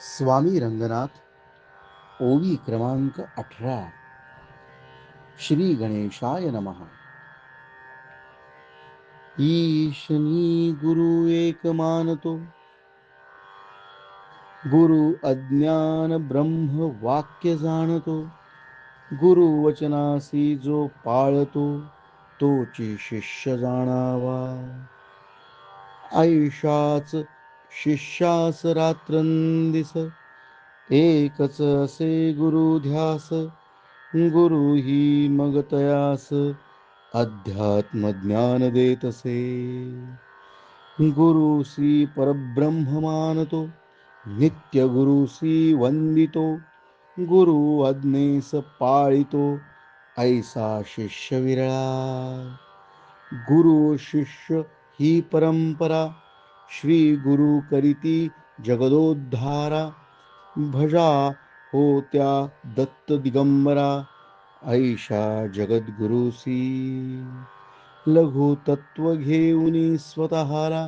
स्वामी रंगनाथ ओवी क्रमांक अठरा. श्री गणेशाय नमः. ईशनी गुरु एक मानतो गुरु अज्ञान ब्रह्म वाक्य जाणतो. गुरु वचनासी जो पाळतो तोची शिष्य जाणावा. आयुष्याच शिष्यास रात्रंदिस एकच असे गुरु ध्यास गुरु ही मग तयास अध्यात्म ज्ञान देतसे. गुरु श्री परब्रह्म मानतो नित्य गुरु श्री वंदितो गुरु अज्ञेस पाळितो ऐसा शिष्य विरळा. गुरु शिष्य ही परंपरा श्री गुरु करीती जगदोद्धारा भजा होत्या दत्त दिगंबरा ऐशा जगद्गुरुसी। लघु तत्व घेऊन स्वतःला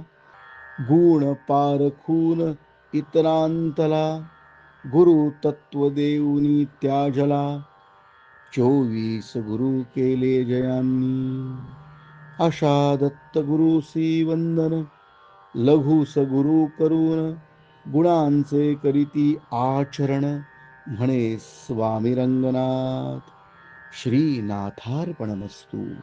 गुण पारखून इतरांतला गुरु तत्व देऊनी त्याजला चोवीस गुरु केले जयांनी। अशा दत्त गुरुसी वंदन। लघु सगुरु करून गुणांचे करीती आचरण म्हणे स्वामी रंगनाथ श्रीनाथार्पणमस्तू.